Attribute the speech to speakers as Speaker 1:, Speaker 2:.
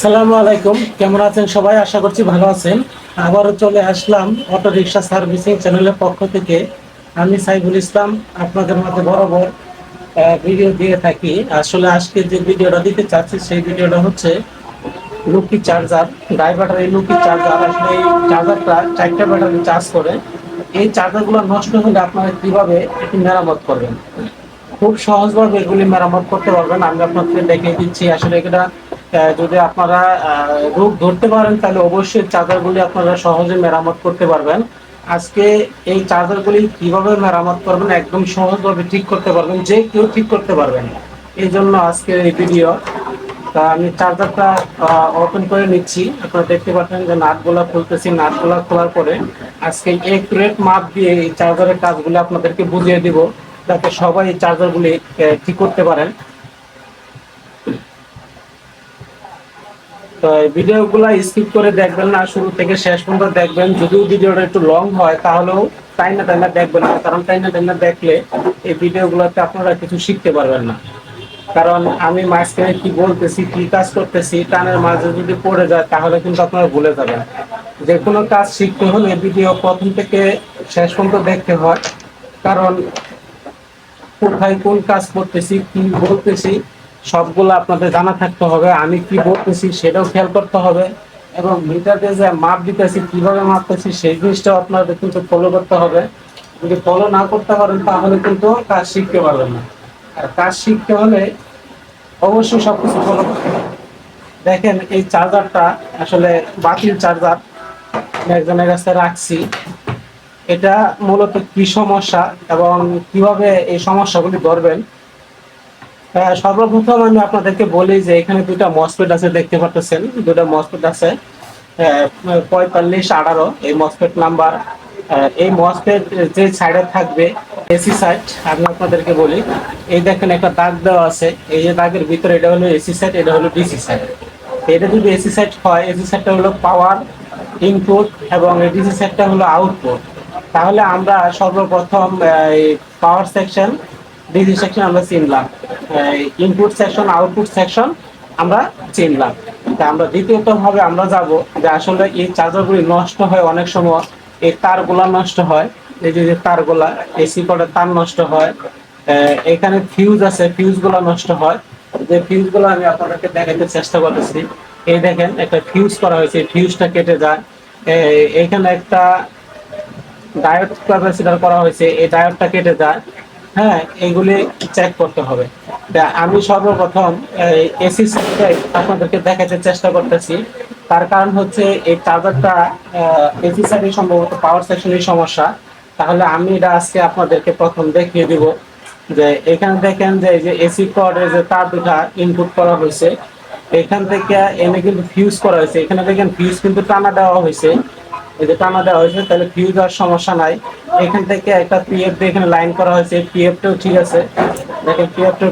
Speaker 1: সালামু আলাইকুম। কেমন আছেন সবাই? আশা করছি ভালো আছেন। আবারও চলে আসলাম অটো রিক্সা সার্ভিসিং চ্যানেলের পক্ষ থেকে। আমি সাইফুল ইসলাম, আপনাদের মাঝে বরাবর ভিডিও দিয়ে থাকি। আসলে আজকে যে ভিডিওটা দিতে চাচ্ছি, সেই ভিডিওটা হচ্ছে লুকি চার্জার ডাই এই লুকি চার্জার। আসলে এই চার্জারটা চারটা ব্যাটারি চার্জ করে। এই চার্জারগুলো নষ্ট হলে আপনারা কীভাবে এটি মেরামত করবেন? খুব সহজভাবে এগুলি মেরামত করতে পারবেন। আমি আপনাকে দেখিয়ে দিচ্ছি। আসলে এটা যদি আপনারা রোগ ধরতে পারেন, তাহলে অবশ্যই চার্জারগুলি আপনারা সহজে মেরামত করতে পারবেন। আজকে এই চার্জারগুলি কীভাবে মেরামত করবেন, একদম সহজভাবে ঠিক করতে পারবেন, যে কেউ ঠিক করতে পারবেন এই জন্য আজকে এই ভিডিও। তা আমি চার্জারটা ওপেন করে নিচ্ছি। আপনারা দেখতে পাচ্ছেন যে নাটগুলা খুলতেছি, নাটগুলা খোলার পরে আজকে একুরেট মাপ দিয়ে এই চার্জারের কাজগুলো আপনাদেরকে বুঝিয়ে দিব, যাতে সবাই এই চার্জারগুলি ঠিক করতে পারেন। তো ভিডিওগুলো স্কিপ করে দেখবেন না, শুরু থেকে শেষ পর্যন্ত দেখবেন। যদিও ভিডিওটা একটু লং হয়, তাহলেও টাইনা টাইনা দেখবেন না, কারণ টাইনা টাইনা দেখলে এই ভিডিওগুলোতে আপনারা কিছু শিখতে পারবেন না। কারণ আমি মাঝখানে কি বলতেছি, কি কাজ করতেছি, টানের মাঝে যদি পড়ে যায়, তাহলে কিন্তু আপনারা ভুলে যাবেন। যে কোনো কাজ শিখতে হলে ভিডিও প্রথম থেকে শেষ পর্যন্ত দেখতে হয়। কারণ কোথায় কোন কাজ করতেছি, কি বলতেছি সবগুলো আপনাদের জানা থাকতে হবে, আমি কি বলতেছি সেটাও খেয়াল করতে হবে এবং মিটারে যে মাপ দিতেছি, কীভাবে মাপতেছি সেই জিনিসটাও আপনাদের কিন্তু ফলো করতে হবে। যদি ফলো না করতে পারেন, তাহলে কিন্তু কাজ শিখতে পারবেন না। আর কাজ শিখতে হলে অবশ্যই সবকিছু ফলো করতে হবে। দেখেন, এই চার্জারটা আসলে বাতিল চার্জার একজনের কাছে রাখছি। এটা মূলত কি সমস্যা এবং কীভাবে এই সমস্যাগুলি ধরবেন? সর্বপ্রথম আমি আপনাদেরকে বলি যে এখানে দুটা মসপেট আছে, দেখতে পাচ্ছেন দুটা মসপেট আছে। পঁয়তাল্লিশ, আঠারো, এই মসপেট নাম্বার এই মসপেট যে সাইডে থাকবে এসি সাইড আমি আপনাদেরকে বলি, এই দেখেন একটা দাগ দেওয়া আছে। এই যে দাগের ভিতরে এটা হলো এসি সাইড এটা হলো ডিসি সাইড এটা যদি এসি সাইড হয় এসি সাইডটা হলো পাওয়ার ইনপুট এবং ডিসি সাইডটা হলো আউটপুট তাহলে আমরা সর্বপ্রথম এই পাওয়ার সেকশন ডিসি সেকশন আমরা চিনলাম ইনপুট সেকশন আউটপুট সেকশন আমরা চিনলাম তা আমরা দ্বিতীয়ত ভাবে আমরা যাব যে আসলে এই চার্জারগুলি নষ্ট হয় অনেক সময়, এই তারগুলা নষ্ট হয়, এই যে তারগুলা এসি কর্ডের তার নষ্ট হয় এখানে ফিউজ আছে ফিউজগুলো নষ্ট হয়। যে ফিউজগুলো আমি আপনাদেরকে দেখাতে চেষ্টা করতেছি, এই দেখেন একটা ফিউজ করা হয়েছে ফিউজটা কেটে যায়। এখানে একটা ডায়োড ক্যাপাসিটার করা হয়েছে, এই ডায়োডটা কেটে যায়। হ্যাঁ এগুলি চেক করতে হবে। আমি সর্বপ্রথম এসি আপনাদেরকে দেখাতে চেষ্টা করতেছি। তার কারণ হচ্ছে এই চার্জারটা এসি সাইডে সম্ভবত পাওয়ার সেকশনের সমস্যা। তাহলে আমি এটা আজকে আপনাদেরকে প্রথম দেখিয়ে দিব যে এখানে দেখেন যে এই যে এসি কর্ডের যে তার দুটা ইনপুট করা হয়েছে, এখান থেকে এনে কিন্তু ফিউজ করা হয়েছে। এখানে দেখেন ফিউজ কিন্তু টানা দেওয়া হয়েছে। এই যে টানা দেওয়া হয়েছে, তাহলে ফিউজ আর সমস্যা নাই। এখান থেকে একটা পিএফ দিয়ে এখানে লাইন করা হয়েছে পিএফটাও ঠিক আছে। দেখেন পিএফটাও